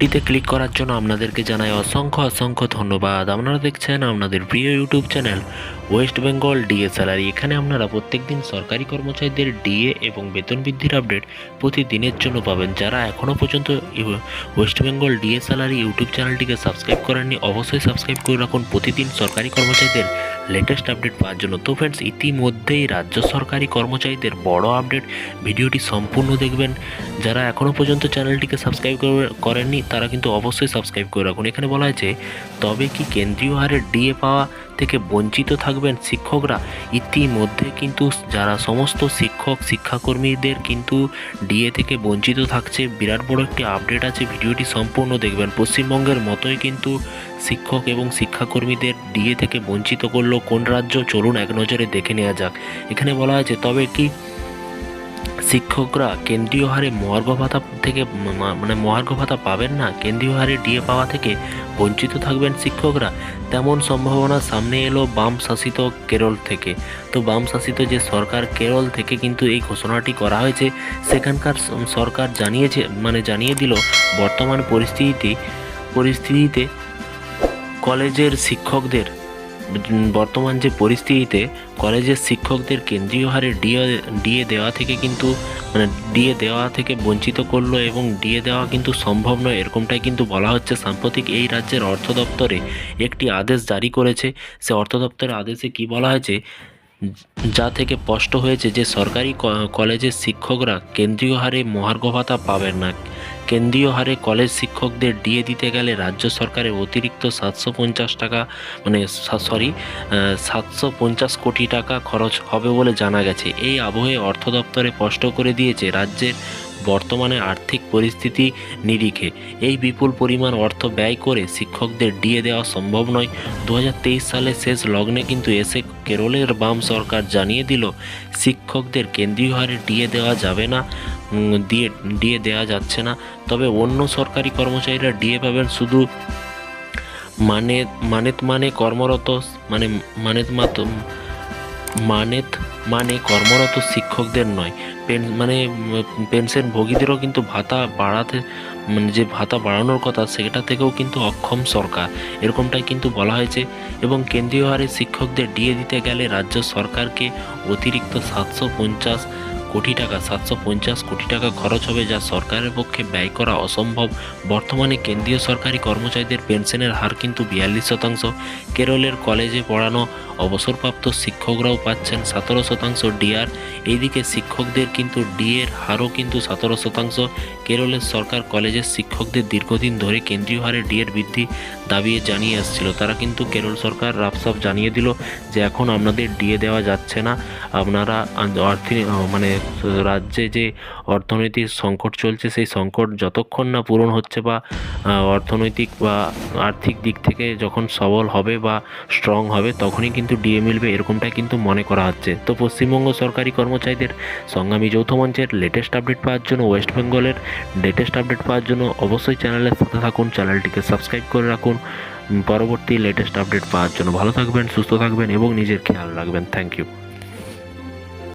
ভিডিওতে ক্লিক করার জন্য আপনাদেরকে জানাই অসংখ্য অসংখ্য ধন্যবাদ। আপনারা দেখছেন আপনাদের প্রিয় YouTube channel West Bengal DA salary এখানে আপনারা প্রত্যেকদিন সরকারি কর্মচারীদের ডিএ এবং বেতন বৃদ্ধির আপডেট প্রতিদিনের জন্য পাবেন। যারা এখনও পর্যন্ত West Bengal DA salary YouTube চ্যানেলটিকে সাবস্ক্রাইব করেননি, অবশ্যই সাবস্ক্রাইব করে রাখুন। প্রতিদিন সরকারি কর্মচারীদের লেটেস্ট আপডেট পাওয়ার জন্য। তো ফ্রেন্ডস ইতিমধ্যেই রাজ্য সরকারি কর্মচারীদের বড় আপডেট ভিডিওটি সম্পূর্ণ দেখবেন। যারা এখনও পর্যন্ত চ্যানেলটিকে সাবস্ক্রাইব করেননি, তারা কিন্তু অবশ্যই সাবস্ক্রাইব করে রাখুন। এখানে বলা হয়েছে, তবে কি কেন্দ্রীয় হারে ডিএ পাওয়া থেকে বঞ্চিত থাকবেন শিক্ষকরা। ইতিমধ্যে কিন্তু যারা সমস্ত শিক্ষক, শিক্ষাকর্মীদের কিন্তু ডিএ থেকে বঞ্চিত থাকছে। বিরাট বড় একটি আপডেট আছে, ভিডিওটি সম্পূর্ণ দেখবেন। পশ্চিমবঙ্গের মতোই কিন্তু শিক্ষক এবং শিক্ষাকর্মীদের ডিএ থেকে বঞ্চিত করল কোন রাজ্য? চলুন এক নজরে দেখে নেওয়া যাক। এখানে বলা হয়েছে তবে কি শিক্ষকরা কেন্দ্রীয় হারে মহার্ঘ ভাতা থেকে মানে মহার্ঘ ভাতা পাবেন না? কেন্দ্রীয় হারে ডিএ পাওয়া থেকে বঞ্চিত থাকবেন শিক্ষকরা। তেমন সম্ভাবনা সামনে এলো বাম শাসিত কেরল থেকে। তো বাম শাসিত যে সরকার কেরল থেকে কিন্তু এই ঘোষণাটি করা হয়েছে, সেখানকার সরকার জানিয়েছে মানে জানিয়ে দিল, বর্তমান পরিস্থিতিতে পরিস্থিতিতে কলেজের শিক্ষকদের বর্তমান যে পরিস্থিতিতে কলেজের শিক্ষকদের কেন্দ্রীয় হারে ডিএ ডিএ দেওয়া থেকে কিন্তু মানে ডিএ দেওয়া থেকে বঞ্চিত করল এবং ডিএ দেওয়া কিন্তু সম্ভব নয়, এরকমটাই কিন্তু বলা হচ্ছে। সাম্প্রতিক এই রাজ্যের অর্থ দপ্তরে একটি আদেশ জারি করেছে। সে অর্থ দপ্তরের আদেশে কি বলা হয়েছে? যা থেকে স্পষ্ট হয়েছে যে সরকারি কলেজের শিক্ষকরা কেন্দ্রীয় হারে মহার্ঘ ভাতা পাবেন না। কেন্দ্রীয় হারে কলেজ শিক্ষকদের ডিএ দিতে গেলে রাজ্য সরকারের অতিরিক্ত সাতশো পঞ্চাশ টাকা মানে সরি সাতশো পঞ্চাশ কোটি টাকা খরচ হবে বলে জানা গেছে। এই আবহে অর্থ দপ্তরে স্পষ্ট করে দিয়েছে, রাজ্যের বর্তমানে আর্থিক পরিস্থিতি নিরিখে। এই বিপুল পরিমাণ অর্থ ব্যয় করে শিক্ষকদের ডিএ দেওয়া সম্ভব নয়। দু সালের শেষ লগ্নে কিন্তু এসে কেরলের বাম সরকার জানিয়ে দিল, শিক্ষকদের কেন্দ্রীয় হারে ডিএ দেওয়া যাবে না দিয়ে ডিএ দেওয়া যাচ্ছে না। তবে অন্য সরকারি কর্মচারীরা ডিএ পাবেন শুধু মানে মানেত মানে কর্মরত মানে মানেত মাত, মানেত মানে কর্মরত শিক্ষকদের নয়। পেন মানে পেনশন ভোগীদেরও কিন্তু ভাতা বাড়াতে মানে যে ভাতা বাড়ানোর কথা, সেটা থেকেও কিন্তু অক্ষম সরকার। এরকমটাই কিন্তু বলা হয়েছে এবং কেন্দ্রীয় হারে শিক্ষকদের ডিএ দিতে গেলে রাজ্য সরকারকে অতিরিক্ত সাতশো পঞ্চাশ কোটি টাকা, সাতশো পঞ্চাশ কোটি টাকা খরচ হবে যা সরকারের পক্ষে ব্যয় করা অসম্ভব। বর্তমানে কেন্দ্রীয় সরকারি কর্মচারীদের পেনশনের হার কিন্তু বিয়াল্লিশ শতাংশ। কেরলের কলেজে পড়ানো অবসরপ্রাপ্ত শিক্ষকরাও পাচ্ছেন সতেরো শতাংশ ডিআর। এইদিকে শিক্ষকদের কিন্তু ডিএর হারও কিন্তু সতেরো শতাংশ। কেরলের সরকার কলেজের শিক্ষকদের দীর্ঘদিন ধরে কেন্দ্রীয় হারে ডিএর বৃদ্ধি দাবিয়ে জানিয়ে আসছিল তারা কিন্তু কেরল সরকার রাফসাফ জানিয়ে দিল যে এখন আপনাদের ডিএ দেওয়া যাচ্ছে না। আপনারা অর্থে মানে রাজ্যে যে অর্থনৈতিক সংকট চলছে, সেই সংকট যতক্ষণ না পূরণ হচ্ছে বা অর্থনৈতিক বা আর্থিক দিক থেকে যখন সবল হবে বা স্ট্রং হবে, তখনই কিন্তু ডিএ মিলবে এরকমটাই কিন্তু মনে করা হচ্ছে। তো পশ্চিমবঙ্গ সরকারি কর্মচারীদের সংগ্রামী যৌথ মঞ্চের লেটেস্ট আপডেট পাওয়ার জন্য ওয়েস্ট বেঙ্গলের লেটেস্ট আপডেট পাওয়ার জন্য অবশ্যই চ্যানেলের সাথে থাকুন চ্যানেলটিকে সাবস্ক্রাইব করে রাখুন। পরবর্তী লেটেস্ট আপডেট পাওয়ার জন্য ভালো থাকবেন, সুস্থ থাকবেন এবং নিজের খেয়াল রাখবেন। Thank you